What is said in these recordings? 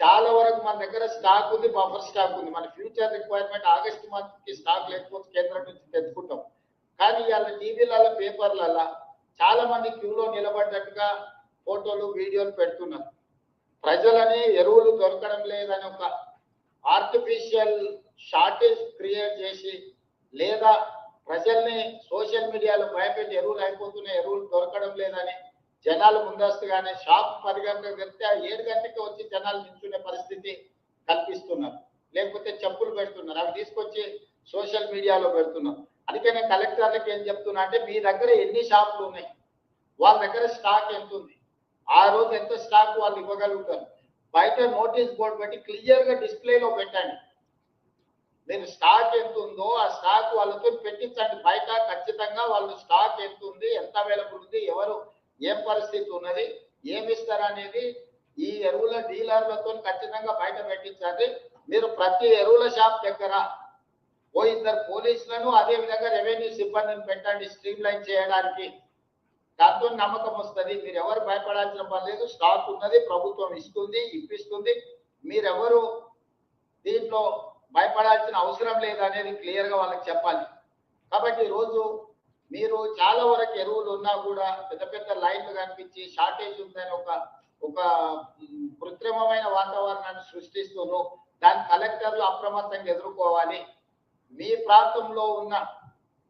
చాలా వరకు మన దగ్గర స్టాక్ ఉంది బఫర్ స్టాక్ ఉంది. మన ఫ్యూచర్ రిక్వైర్మెంట్ ఆగస్ట్ మంత్కి స్టాక్ లేకపోతే కేంద్రం నుంచి తెచ్చుకుంటాం. కానీ ఇవాళ టీవీలలో పేపర్లలో చాలా మంది క్యూలో నిలబడ్డట్టుగా ఫోటోలు వీడియోలు పెడుతున్నారు. ప్రజలని ఎరువులు దొరకడం లేదని ఒక ఆర్టిఫిషియల్ షార్టేజ్ క్రియేట్ చేసి లేదా ప్రజల్ని సోషల్ మీడియాలో భయపెట్టి ఎరువులు అయిపోతున్నాయి ఎరువులు దొరకడం లేదని జనాలు ముందస్తుగానే షాప్ పది గంటలకు వెళ్తే ఏడు గంటకి వచ్చి జనాలు నిల్చునే పరిస్థితి కల్పిస్తున్నారు. లేకపోతే చెప్పులు పెడుతున్నారు. అవి తీసుకొచ్చి సోషల్ మీడియాలో పెడుతున్నారు. అందుకే నేను కలెక్టర్లకు ఏం చెప్తున్నా అంటే మీ దగ్గర ఎన్ని షాపులు ఉన్నాయి? వాళ్ళ దగ్గర స్టాక్ ఎంత ఉంది? ఆ రోజు ఎంత స్టాక్ వాళ్ళు ఇవ్వగలుగుతారు? బయట నోటీస్ బోర్డు పెట్టి క్లియర్గా డిస్ప్లేలో పెట్టండి. మీరు స్టాక్ ఎంత ఉందో ఆ స్టాక్ వాళ్ళతో పెట్టించండి. బయట ఖచ్చితంగా వాళ్ళు స్టాక్ ఎంత ఉంది ఎంత అవైలబుల్ ఉంది ఎవరు ఏం పరిస్థితి ఉన్నది? ఏమి ఇస్తారనేది ఈ ఎరువుల డీలర్లతో ఖచ్చితంగా బయట పెట్టించాలి. మీరు ప్రతి ఎరువుల షాప్ దగ్గర ఓ ఇద్దరు పోలీసులను అదే విధంగా రెవెన్యూ సిబ్బందిని పెట్టండి స్ట్రీమ్ లైన్ చేయడానికి. దాంతో నమ్మకం వస్తుంది. మీరు ఎవరు భయపడాల్సిన పని లేదు. స్టాక్ ఉన్నది ప్రభుత్వం ఇస్తుంది ఇప్పిస్తుంది. మీరెవరు దీంట్లో భయపడాల్సిన అవసరం లేదు అనేది క్లియర్గా వాళ్ళకి చెప్పాలి. కాబట్టి ఈరోజు మీరు చాలా వరకు ఎరువులు ఉన్నా కూడా పెద్ద పెద్ద లైన్లు కనిపించి షార్టేజ్ ఉందని ఒక ఒక కృత్రిమమైన వాతావరణాన్ని సృష్టిస్తూను దాని కలెక్టర్లు అప్రమత్తంగా ఎదుర్కోవాలి. మీ ప్రాంతంలో ఉన్న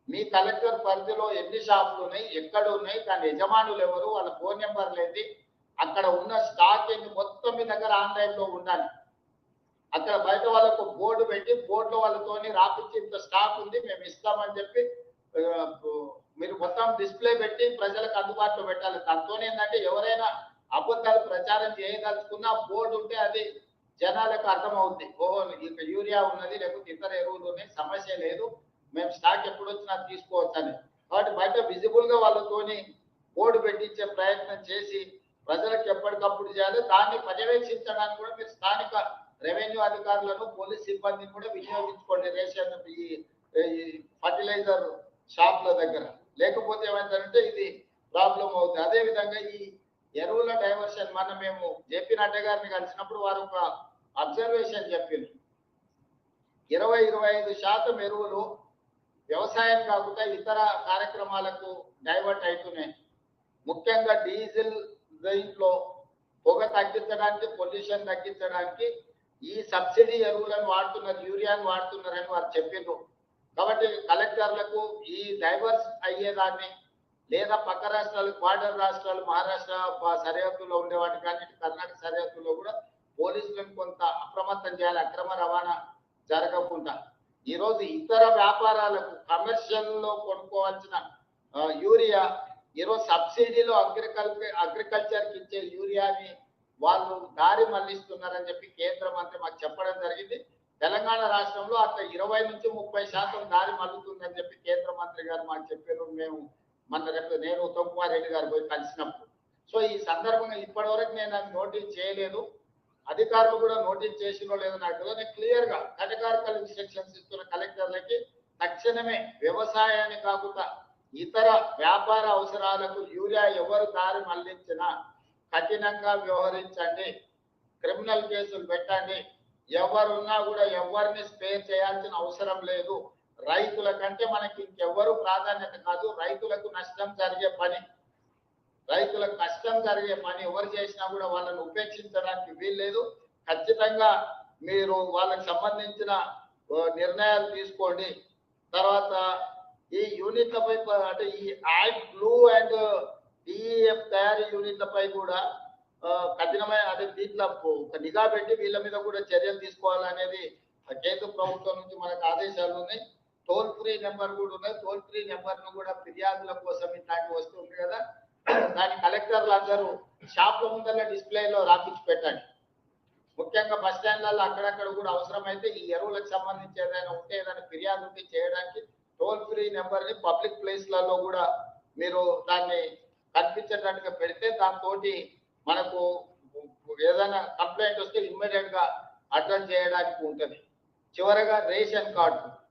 మీ కలెక్టర్ పరిధిలో ఎన్ని షాపులు ఉన్నాయి ఎక్కడ ఉన్నాయి దాని యజమానులు ఎవరు వాళ్ళ ఫోన్ నెంబర్లు ఏంటి అక్కడ ఉన్న స్టాక్ ఏంటి మొత్తం మీ దగ్గర ఆన్లైన్లో ఉండాలి. అక్కడ బయట వాళ్ళకు బోర్డు పెట్టి బోర్డులో వాళ్ళతోని రాపించి ఇంత స్టాక్ ఉంది మేము ఇస్తామని చెప్పి మీరు మొత్తం డిస్ప్లే పెట్టి ప్రజలకు అందుబాటులో పెట్టాలి. దాంతో ఏంటంటే ఎవరైనా అబద్ధాలు ప్రచారం చేయదలుచుకున్న బోర్డు ఉంటే అది జనాలకు అర్థమవుద్ది. ఓహో ఇక యూరియా ఉన్నది లేకపోతే ఇతర ఎరువులు ఉన్నాయి సమస్య లేదు. మేము స్టాక్ ఎప్పుడు వచ్చినా తీసుకోవచ్చు అని కాబట్టి బయట విజిబుల్గా వాళ్ళతోని బోర్డు పెట్టించే ప్రయత్నం చేసి ప్రజలకు ఎప్పటికప్పుడు చేయాలి. దాన్ని పర్యవేక్షించడానికి కూడా మీరు స్థానిక రెవెన్యూ అధికారులను పోలీస్ సిబ్బందిని కూడా వినియోగించుకోండి. రేషన్ ఈ ఈ ఫర్టిలైజర్ షాప్ల దగ్గర. లేకపోతే ఏమైందంటే ఇది ప్రాబ్లం అవుతుంది. అదే విధంగా ఈ ఎరువుల డైవర్షన్ మన మేము జేపీ నడ్డ గారిని కలిసినప్పుడు వారు ఒక అబ్జర్వేషన్ చెప్పింది ఇరవై ఇరవై ఐదు శాతం ఎరువులు వ్యవసాయం కాకుండా ఇతర కార్యక్రమాలకు డైవర్ట్ అవుతున్నాయి ముఖ్యంగా డీజిల్ దీంట్లో పొగ తగ్గించడానికి పొల్యూషన్ తగ్గించడానికి ఈ సబ్సిడీ ఎరువులను వాడుతున్నారు యూరియాను వాడుతున్నారని వారు చెప్పిండ్రు. కాబట్టి కలెక్టర్లకు ఈ డైవర్స్ అయ్యేదాన్ని లేదా పక్క రాష్ట్రాలు బార్డర్ రాష్ట్రాలు మహారాష్ట్ర సరిహద్దులో ఉండేవాటి కానీ కర్ణాటక సరిహద్దులో కూడా పోలీసులను కొంత అప్రమత్తం చేయాలి అక్రమ రవాణా జరగకుండా. ఈరోజు ఇతర వ్యాపారాలకు కమర్షియల్లో కొనుక్కోవాల్సిన యూరియా ఈరోజు సబ్సిడీలో అగ్రికల్చర్ అగ్రికల్చర్కి ఇచ్చే యూరియాని వాళ్ళు దారి మళ్ళిస్తున్నారని చెప్పి కేంద్ర మంత్రి మాకు చెప్పడం జరిగింది. తెలంగాణ రాష్ట్రంలో అట్లా ఇరవై నుంచి ముప్పై శాతం దారి మల్లుతుందని చెప్పి కేంద్ర మంత్రి గారు మాకు చెప్పారు. మేము మన రేపు నేను ఉత్తమ్ కుమార్ రెడ్డి గారు పోయి కలిసినప్పుడు. సో ఈ సందర్భంగా ఇప్పటి వరకు నేను అది నోటీస్ చేయలేదు. అధికారులు కూడా నోటీస్ చేసినో లేదో నాకు తెలియదు. నేను క్లియర్గా కేటగారికల్ ఇన్స్ట్రక్షన్స్ ఇస్తున్న కలెక్టర్లకి తక్షణమే వ్యవసాయాన్ని కాకుండా ఇతర వ్యాపార అవసరాలకు యూరియా ఎవరు దారి మళ్ళించినా కఠినంగా వ్యవహరించండి. క్రిమినల్ కేసులు పెట్టండి. ఎవరున్నా కూడా ఎవరిని స్పేర్ చేయాల్సిన అవసరం లేదు. రైతుల కంటే మనకి ఇంకెవ్వరు ప్రాధాన్యత కాదు. రైతులకు నష్టం జరిగే పని. రైతులకు కష్టం జరిగే పని ఎవరు చేసినా కూడా వాళ్ళని ఉపేక్షించడానికి వీల్లేదు. ఖచ్చితంగా మీరు వాళ్ళకి సంబంధించిన నిర్ణయాలు తీసుకోండి. తర్వాత ఈ యూనిట్లపై అంటే ఈ యాడ్ బ్లూ అండ్ డిఎఫ్ తయారీ యూనిట్లపై కూడా కఠినమైన అంటే దీంట్లో ఒక నిఘా పెట్టి వీళ్ళ మీద కూడా చర్యలు తీసుకోవాలనేది కేంద్ర ప్రభుత్వం నుంచి మనకు ఆదేశాలు ఉన్నాయి. టోల్ ఫ్రీ నెంబర్ కూడా ఉన్నాయి. టోల్ ఫ్రీ నెంబర్ను కూడా ఫిర్యాదుల కోసం ఇట్లాంటివి వస్తుంది కదా. దాని కలెక్టర్లు అందరూ షాప్ల ముందర డిస్ప్లేలో రాపించి పెట్టండి. ముఖ్యంగా బస్ స్టాండ్లలో అక్కడక్కడ కూడా అవసరమైతే ఈ ఎరువులకు సంబంధించి ఏదైనా ఉంటే ఏదైనా ఫిర్యాదు ఉంటే చేయడానికి టోల్ ఫ్రీ నెంబర్ని పబ్లిక్ ప్లేస్లలో కూడా మీరు దాన్ని కనిపించేటట్టుగా పెడితే దాంతో మనకు ఏదైనా కంప్లైంట్ వస్తే ఇమ్మీడియట్గా అటెండ్ చేయడానికి ఉంటుంది. చివరగా రేషన్ కార్డు.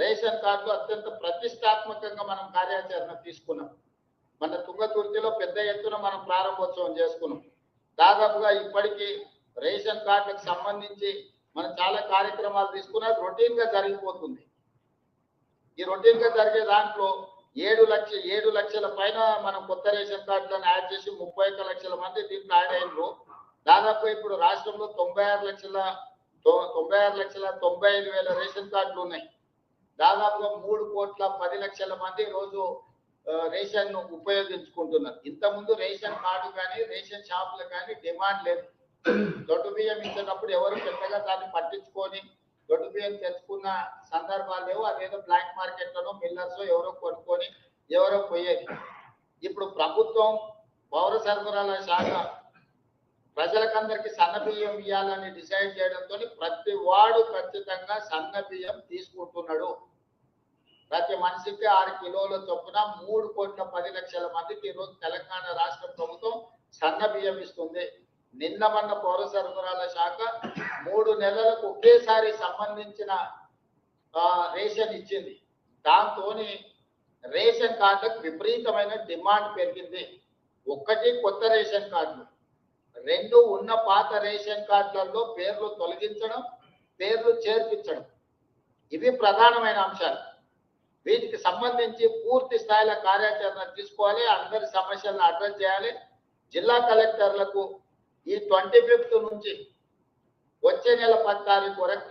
రేషన్ కార్డు అత్యంత ప్రతిష్టాత్మకంగా మనం కార్యాచరణ తీసుకున్నాం. మన తుంగతుర్తిలో పెద్ద ఎత్తున మనం ప్రారంభోత్సవం చేసుకున్నాం. దాదాపుగా ఇప్పటికీ రేషన్ కార్డుకి సంబంధించి మనం చాలా కార్యక్రమాలు తీసుకున్నా. రొటీన్గా జరిగిపోతుంది. ఈ రొటీన్గా జరిగే దాంట్లో ఏడు లక్ష ఏడు లక్షల పైన మనం కొత్త రేషన్ కార్డులను యాడ్ చేసి ముప్పై ఒక్క లక్షల మంది దీంట్లో యాడ్ అయినరు దాదాపు ఇప్పుడు రాష్ట్రంలో తొంభై ఆరు లక్షల తొంభై ఆరు లక్షల తొంభై ఐదు వేల రేషన్ కార్డులు ఉన్నాయి. దాదాపుగా మూడు కోట్ల పది లక్షల మంది రోజు రేషన్ను ఉపయోగించుకుంటున్నారు. ఇంతకుముందు రేషన్ కార్డు కానీ రేషన్ షాపులు కానీ డిమాండ్ లేదు. దొడ్డు బియ్యం ఇచ్చేటప్పుడు ఎవరు పెద్దగా దాన్ని పట్టించుకొని దొడ్డు బియ్యం తెచ్చుకున్న సందర్భాలు లేవు. అదేదో బ్లాక్ మార్కెట్ లోనో మిల్లర్స్ ఎవరో కొనుక్కొని ఎవరో పోయేది ఇప్పుడు ప్రభుత్వం పౌర సరఫరాల శాఖ ప్రజలకందరికి సన్న బియ్యం ఇవ్వాలని డిసైడ్ చేయడంతో ప్రతి వాడు ఖచ్చితంగా సన్న బియ్యం తీసుకుంటున్నాడు. ప్రతి మనిషికి ఆరు కిలోల చొప్పున మూడు కోట్ల పది లక్షల మందికి ఈరోజు తెలంగాణ రాష్ట్ర ప్రభుత్వం సన్న బియ్యం ఇస్తుంది. నిన్న మన పౌర సరఫరాల శాఖ మూడు నెలలకు ఒకేసారి సంబంధించిన రేషన్ ఇచ్చింది. దాంతో రేషన్ కార్డులకు విపరీతమైన డిమాండ్ పెరిగింది. ఒక్కటి కొత్త రేషన్ కార్డులు. రెండు ఉన్న పాత రేషన్ కార్డులలో పేర్లు తొలగించడం పేర్లు చేర్పించడం. ఇవి ప్రధానమైన అంశాలు. వీటికి సంబంధించి పూర్తి స్థాయిలో కార్యాచరణ తీసుకోవాలి. అందరి సమస్యలను అడ్రస్ చేయాలి. జిల్లా కలెక్టర్లకు ఈ ట్వంటీ ఫిఫ్త్ నుంచి వచ్చే నెల పది తారీఖు వరకు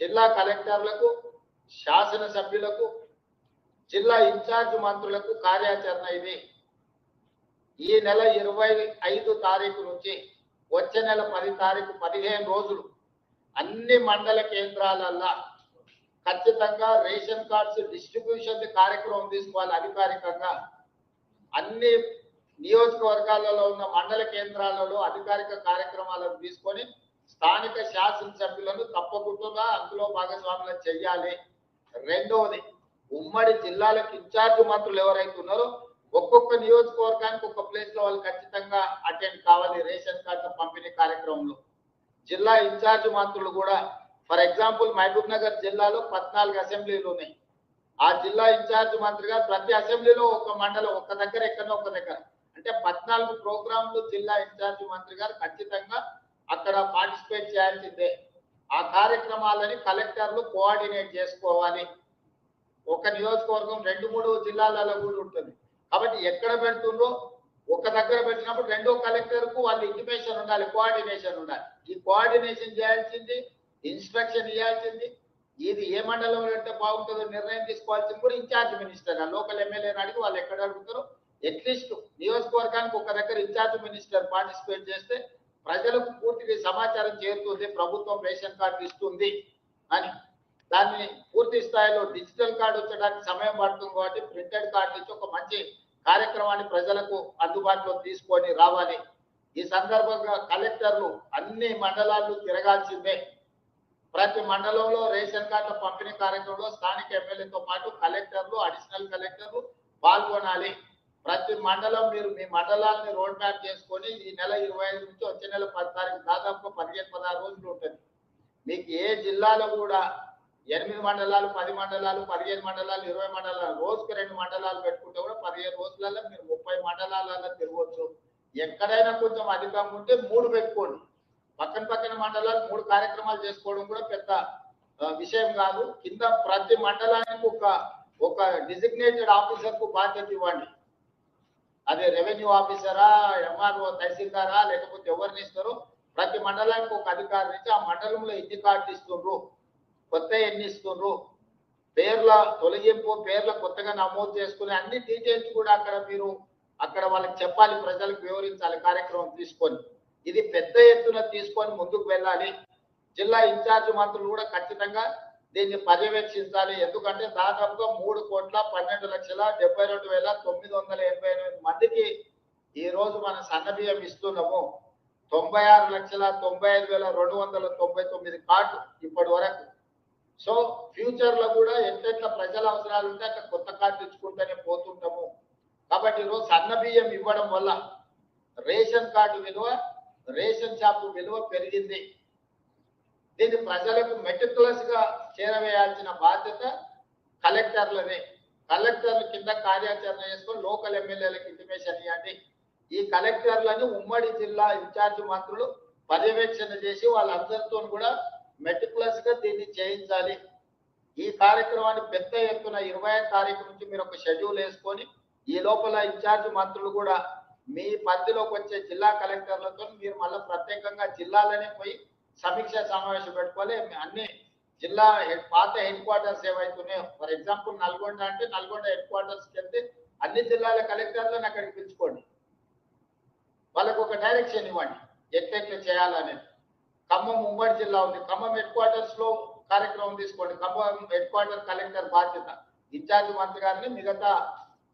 జిల్లా కలెక్టర్లకు శాసనసభ్యులకు జిల్లా ఇన్ఛార్జ్ మంత్రులకు కార్యాచరణ ఇది. ఈ నెల ఇరవై ఐదు తారీఖు నుంచి వచ్చే నెల పది తారీఖు పదిహేను రోజులు అన్ని మండల కేంద్రాలల్లో ఖచ్చితంగా రేషన్ కార్డ్స్ డిస్ట్రిబ్యూషన్ కార్యక్రమం తీసుకోవాలి అధికారికంగా. అన్ని నియోజకవర్గాలలో ఉన్న మండల కేంద్రాలలో అధికారిక కార్యక్రమాలను తీసుకొని స్థానిక శాసనసభ్యులను తప్పకుండా అందులో భాగస్వాములను చెయ్యాలి రెండవది ఉమ్మడి జిల్లాలకు ఇన్ఛార్జ్ మంత్రులు ఎవరైతే ఉన్నారో ఒక్కొక్క నియోజకవర్గానికి ఒక ప్లేస్లో వాళ్ళు ఖచ్చితంగా అటెండ్ కావాలి రేషన్ కార్డు పంపిణీ కార్యక్రమంలో. జిల్లా ఇన్ఛార్జ్ మంత్రులు కూడా ఫర్ ఎగ్జాంపుల్ మహబూబ్ నగర్ జిల్లాలో పద్నాలుగు అసెంబ్లీలు ఉన్నాయి. ఆ జిల్లా ఇన్ఛార్జ్ మంత్రిగా ప్రతి అసెంబ్లీలో ఒక మండలం ఒక దగ్గర ఎక్కడో ఒక దగ్గర. అంటే పద్నాలుగు ప్రోగ్రాంలు జిల్లా ఇన్ఛార్జి మంత్రి గారు ఖచ్చితంగా అక్కడ పార్టిసిపేట్ చేయాల్సిందే. ఆ కార్యక్రమాలని కలెక్టర్లు కోఆర్డినేట్ చేసుకోవాలి. ఒక నియోజకవర్గం రెండు మూడు జిల్లాలలో కూడా ఉంటుంది. కాబట్టి ఎక్కడ పెడుతుందో ఒక దగ్గర పెట్టినప్పుడు రెండో కలెక్టర్కు వాళ్ళు ఇంటిమేషన్ ఉండాలి కోఆర్డినేషన్ ఉండాలి. ఈ కోఆర్డినేషన్ చేయాల్సింది ఇన్స్ట్రక్షన్ ఇవ్వాల్సింది. ఇది ఏ మండలంలో అంటే బాగుంటుందో నిర్ణయం తీసుకోవాల్సింది కూడా ఇన్ఛార్జ్ మినిస్టర్ లోకల్ ఎమ్మెల్యేని అడిగి వాళ్ళు ఎక్కడ అడుగుతారో అట్లీస్ట్ నియోజకవర్గానికి ఒక దగ్గర ఇన్ఛార్జ్ మినిస్టర్ పార్టిసిపేట్ చేస్తే ప్రజలకు పూర్తిగా సమాచారం చేరుతుంది ప్రభుత్వం రేషన్ కార్డు ఇస్తుంది అని. దాన్ని పూర్తి స్థాయిలో డిజిటల్ కార్డు వచ్చడానికి సమయం పడుతుంది కాబట్టి ప్రింటెడ్ కార్డు ఇచ్చి ఒక మంచి కార్యక్రమాన్ని ప్రజలకు అందుబాటులో తీసుకొని రావాలి. ఈ సందర్భంగా కలెక్టర్లు అన్ని మండలాలు తిరగాల్సిందే. ప్రతి మండలంలో రేషన్ కార్డుల పంపిణీ కార్యక్రమంలో స్థానిక ఎమ్మెల్యేతో పాటు కలెక్టర్లు అడిషనల్ కలెక్టర్లు పాల్గొనాలి. ప్రతి మండలం మీరు మీ మండలాన్ని రోడ్ మ్యాప్ చేసుకొని ఈ నెల ఇరవై ఐదు నుంచి వచ్చే నెల పది తారీఖు దాదాపు పదిహేను పదహారు రోజులు ఉంటుంది. మీకు ఏ జిల్లాలో కూడా ఎనిమిది మండలాలు పది మండలాలు పదిహేను మండలాలు ఇరవై మండలాలు రోజుకు రెండు మండలాలు పెట్టుకుంటే కూడా పదిహేను రోజులలో మీరు ముప్పై మండలాలలో తిరగవచ్చు ఎక్కడైనా కొంచెం అధికంగా ఉంటే మూడు పెట్టుకోండి. పక్కన పక్కన మండలాలు మూడు కార్యక్రమాలు చేసుకోవడం కూడా పెద్ద విషయం కాదు. కింద ప్రతి మండలానికి ఒక ఒక డిజిగ్నేటెడ్ ఆఫీసర్కు బాధ్యత ఇవ్వండి. అదే రెవెన్యూ ఆఫీసరా ఎంఆర్ఓ తహసీల్దారా లేకపోతే ఎవరిని ఇస్తారో? ప్రతి మండలానికి ఒక అధికారి నుంచి ఆ మండలంలో ఎన్ని కార్డులు ఇస్తుండ్రు? కొత్త ఎన్ని ఇస్తుండ్రు? పేర్ల తొలగింపు పేర్ల కొత్తగా నమోదు చేసుకుని అన్ని డీటెయిల్స్ కూడా అక్కడ మీరు అక్కడ వాళ్ళకి చెప్పాలి ప్రజలకు వివరించాలి కార్యక్రమం తీసుకొని. ఇది పెద్ద ఎత్తున తీసుకొని ముందుకు వెళ్ళాలి. జిల్లా ఇన్ఛార్జ్ మంత్రులు కూడా ఖచ్చితంగా దీన్ని పర్యవేక్షించాలి. ఎందుకంటే దాదాపుగా మూడు కోట్ల పన్నెండు లక్షల డెబ్బై రెండు వేల తొమ్మిది వందల ఎనభై ఎనిమిది మందికి ఈ రోజు మనం సన్న బియ్యం ఇస్తున్నాము. తొంభై ఆరు లక్షల తొంభై ఐదు వేల రెండు వందల తొంభై తొమ్మిది కార్డు ఇప్పటి వరకు. సో ఫ్యూచర్లో కూడా ఎంతెంత ప్రజల అవసరాలు ఉంటే అక్కడ కొత్త కార్డు ఇచ్చుకుంటూనే పోతుంటాము. కాబట్టి ఈరోజు సన్న బియ్యం ఇవ్వడం వల్ల రేషన్ కార్డు విలువ రేషన్ షాపు విలువ పెరిగింది. దీన్ని ప్రజలకు మెటికులస్గా చేరవేయాల్సిన బాధ్యత కలెక్టర్లదే. కలెక్టర్ల కింద కార్యాచరణ చేసుకొని లోకల్ ఎమ్మెల్యేలకు ఇంటిమేషన్ ఇవ్వండి ఈ కలెక్టర్లను ఉమ్మడి జిల్లా ఇన్ఛార్జ్ మంత్రులు పర్యవేక్షణ చేసి వాళ్ళందరితో కూడా మెటికులస్గా దీన్ని చేయించాలి. ఈ కార్యక్రమాన్ని పెద్ద ఎత్తున ఇరవై తారీఖు నుంచి మీరు ఒక షెడ్యూల్ వేసుకొని ఈ లోపల ఇన్ఛార్జ్ మంత్రులు కూడా మీ పరిధిలోకి వచ్చే జిల్లా కలెక్టర్లతో మీరు మళ్ళీ ప్రత్యేకంగా జిల్లాలనే పోయి సమీక్ష సమావేశం పెట్టుకోవాలి. అన్ని జిల్లా పాత హెడ్ క్వార్టర్స్ ఏవైతున్నాయో ఫర్ ఎగ్జాంపుల్ నల్గొండ అంటే నల్గొండ హెడ్ క్వార్టర్స్కి వెళ్తే అన్ని జిల్లాల కలెక్టర్లను అక్కడికి పిలుచుకోండి. వాళ్ళకు ఒక డైరెక్షన్ ఇవ్వండి ఎట్లెట్లా చేయాలనేది. ఖమ్మం ఉమ్మడి జిల్లా ఉంది ఖమ్మం హెడ్ క్వార్టర్స్లో కార్యక్రమం తీసుకోండి. ఖమ్మం హెడ్ క్వార్టర్ కలెక్టర్ బాధ్యత ఇన్ఛార్జ్ మంత్రి గారిని మిగతా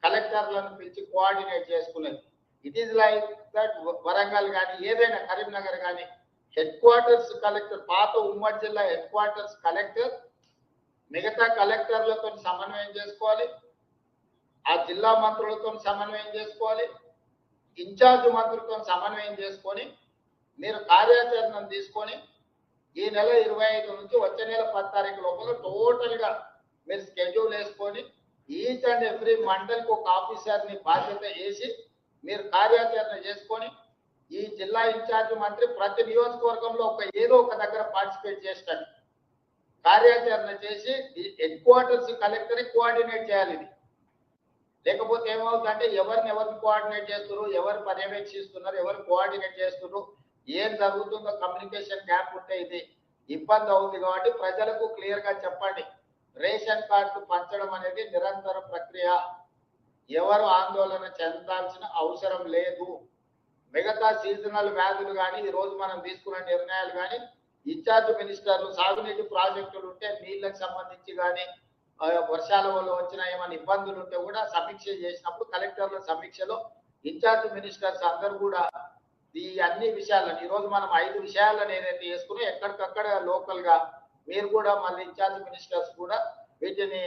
కలెక్టర్లను పిలిచి కోఆర్డినేట్ చేసుకునేది. It is like that Warangal కానీ ఏదైనా కరీంనగర్ కానీ హెడ్ క్వార్టర్స్ కలెక్టర్ పాత ఉమ్మడి జిల్లా హెడ్ క్వార్టర్స్ కలెక్టర్ మిగతా కలెక్టర్లతో సమన్వయం చేసుకోవాలి. ఆ జిల్లా మంత్రులతో సమన్వయం చేసుకోవాలి. ఇన్ఛార్జ్ మంత్రులతో సమన్వయం చేసుకొని మీరు కార్యాచరణను తీసుకొని ఈ నెల ఇరవై ఐదు నుంచి వచ్చే నెల పది తారీఖు లోపల టోటల్గా మీరు స్కెడ్యూల్ వేసుకొని ఈచ్ అండ్ ఎవ్రీ మండల్కి ఒక ఆఫీసర్ని బాధ్యత వేసి మీరు కార్యాచరణ చేసుకొని ఈ జిల్లా ఇన్ఛార్జ్ మంత్రి ప్రతి నియోజకవర్గంలో ఒక ఏదో ఒక దగ్గర పార్టిసిపేట్ చేస్తాడు. కార్యాచరణ చేసి హెడ్ క్వార్టర్స్ కలెక్టర్ కోఆర్డినేట్ చేయాలి ఇది. లేకపోతే ఏమవుతుందంటే ఎవరిని ఎవరిని కోఆర్డినేట్ చేస్తున్నారు ఎవరు పర్యవేక్షిస్తున్నారు ఎవరు కోఆర్డినేట్ చేస్తున్నారు ఏం జరుగుతుందో కమ్యూనికేషన్ గ్యాప్ ఉంటే ఇది ఇబ్బంది అవుతుంది కాబట్టి ప్రజలకు క్లియర్గా చెప్పండి. రేషన్ కార్డు పంచడం అనేది నిరంతర ప్రక్రియ. ఎవరు ఆందోళన చెందాల్సిన అవసరం లేదు. మిగతా సీజనల్ వ్యాధులు కానీ ఈ రోజు మనం తీసుకున్న నిర్ణయాలు కానీ ఇన్ఛార్జ్ మినిస్టర్లు సాగునీటి ప్రాజెక్టులు ఉంటే నీళ్ళకి సంబంధించి కానీ వర్షాల వల్ల వచ్చిన ఏమైనా ఇబ్బందులు ఉంటే కూడా సమీక్ష చేసినప్పుడు కలెక్టర్ల సమీక్షలో ఇన్ఛార్జ్ మినిస్టర్స్ అందరు కూడా ఈ అన్ని విషయాలను ఈ రోజు మనం ఐదు విషయాలను ఏదైతే చేసుకుని ఎక్కడికక్కడ లోకల్గా మీరు కూడా మళ్ళీ ఇన్ఛార్జ్ మినిస్టర్స్ కూడా వీటిని